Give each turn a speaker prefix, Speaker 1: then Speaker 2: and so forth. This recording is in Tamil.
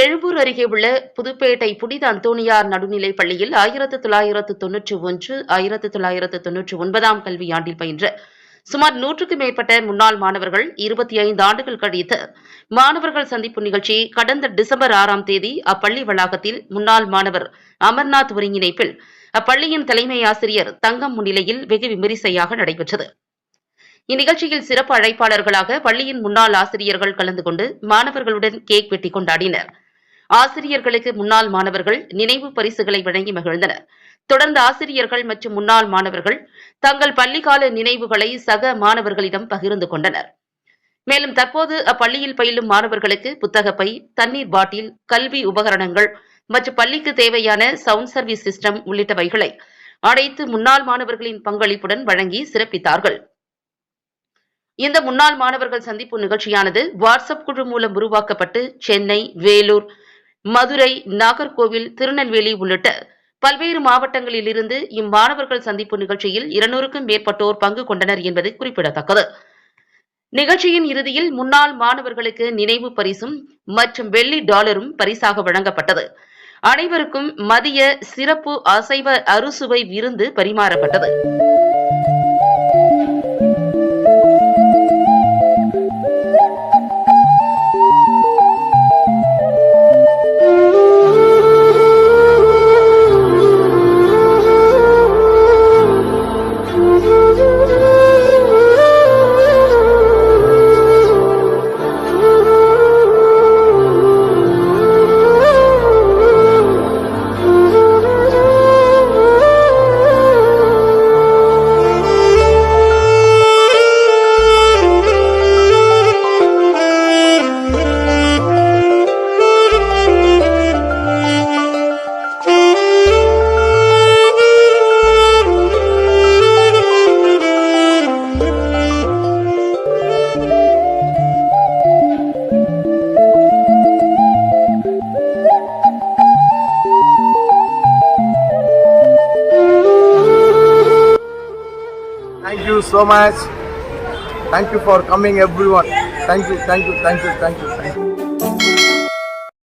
Speaker 1: எழும்பூர் அருகே உள்ள புதுப்பேட்டை புனித அந்தோணியார் நடுநிலைப் பள்ளியில் ஆயிரத்து தொள்ளாயிரத்து தொன்னூற்றி ஒன்று ஆயிரத்து தொள்ளாயிரத்து தொன்னூற்றி ஒன்பதாம் கல்வியாண்டில் பயின்ற சுமார் நூற்றுக்கு மேற்பட்ட முன்னாள் மாணவர்கள் இருபத்தி ஐந்து ஆண்டுகள் கழித்து மாணவர்கள் சந்திப்பு நிகழ்ச்சி கடந்த டிசம்பர் ஆறாம் தேதி அப்பள்ளி வளாகத்தில் முன்னாள் மாணவர் அமர்நாத் ஒருங்கிணைப்பில் அப்பள்ளியின் தலைமை ஆசிரியர் தங்கம் முன்னிலையில் வெகு விமரிசையாக நடைபெற்றது. இந்நிகழ்ச்சியில் சிறப்பு அழைப்பாளர்களாக பள்ளியின் முன்னாள் ஆசிரியர்கள் கலந்து கொண்டு மாணவர்களுடன் கேக் வெட்டி கொண்டாடினர். ஆசிரியர்களுக்கு முன்னாள் மாணவர்கள் நினைவு பரிசுகளை வழங்கி மகிழ்ந்தனர். தொடர்ந்து ஆசிரியர்கள் மற்றும் முன்னாள் மாணவர்கள் தங்கள் பள்ளிக்கால நினைவுகளை சக மாணவர்களிடம் பகிர்ந்து கொண்டனர். மேலும் தற்போது அப்பள்ளியில் பயிலும் மாணவர்களுக்கு புத்தகப்பை தண்ணீர் பாட்டில் கல்வி உபகரணங்கள் மற்றும் பள்ளிக்கு தேவையான சவுண்ட் சர்வீஸ் சிஸ்டம் உள்ளிட்டவைகளை அனைத்து முன்னாள் மாணவர்களின் பங்களிப்புடன் வழங்கி சிறப்பித்தார்கள். இந்த முன்னாள் மாணவர்கள் சந்திப்பு நிகழ்ச்சியானது வாட்ஸ்அப் குழு மூலம் உருவாக்கப்பட்டு சென்னை வேலூர் மதுரை நாகர்கோவில் திருநெல்வேலி உள்ளிட்ட பல்வேறு மாவட்டங்களில் இருந்து இம்மாணவர்கள் சந்திப்பு நிகழ்ச்சியில் இருநூறுக்கும் மேற்பட்டோர் பங்கு கொண்டனர் என்பது குறிப்பிடத்தக்கது. நிகழ்ச்சியின் இறுதியில் முன்னாள் மாணவர்களுக்கு நினைவு பரிசும் மற்றும் வெள்ளி டாலரும் பரிசாக வழங்கப்பட்டது. அனைவருக்கும் மதிய சிறப்பு அசைவ அறுசுவை விருந்து பரிமாறப்பட்டது.
Speaker 2: Thank you so much. Thank you for coming, everyone. Thank you, thank you, thank you, thank you, thank you.